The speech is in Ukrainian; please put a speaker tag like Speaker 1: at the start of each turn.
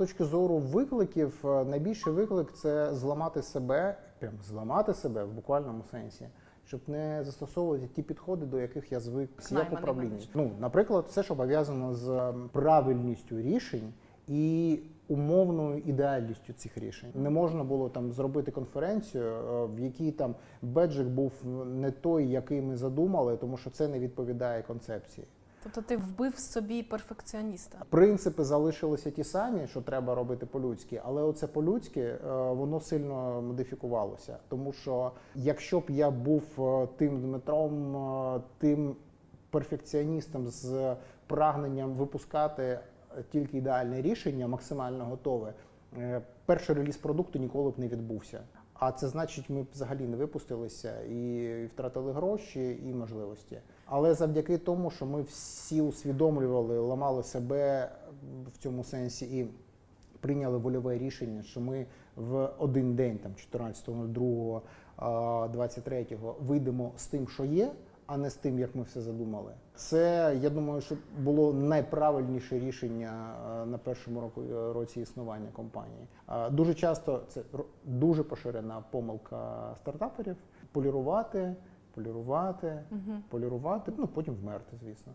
Speaker 1: точки зору викликів, е, найбільший виклик це зламати себе, прям зламати себе в буквальному сенсі, щоб не застосовувати ті підходи, до яких я звик як
Speaker 2: Найманий
Speaker 1: управління. Ну, наприклад, все, що пов'язано з ем, правильністю рішень і умовною ідеальністю цих рішень. Не можна було там зробити конференцію, е, в якій там беджик був не той, який ми задумали, тому що це не відповідає концепції.
Speaker 2: Тобто ти вбив собі перфекціоніста.
Speaker 1: Принципи залишилися ті самі, що треба робити по-людськи, але оце по-людськи е, воно сильно модифікувалося. Тому що якщо б я був е, тим Дмитром, е, тим перфекціоністом з прагненням випускати тільки ідеальне рішення, максимально готове, перший реліз продукту ніколи б не відбувся. А це значить, ми взагалі не випустилися і втратили гроші і можливості. Але завдяки тому, що ми всі усвідомлювали, ламали себе в цьому сенсі і прийняли вольове рішення, що ми в один день, там 14.02, а, 23-го, вийдемо з тим, що є, а не з тим, як ми все задумали. Це я думаю, що було найправильніше рішення е, на першому року е, році існування компанії. Е, Дуже часто це дуже поширена помилка стартаперів полірувати, полірувати, полірувати, ну потім вмерти, звісно.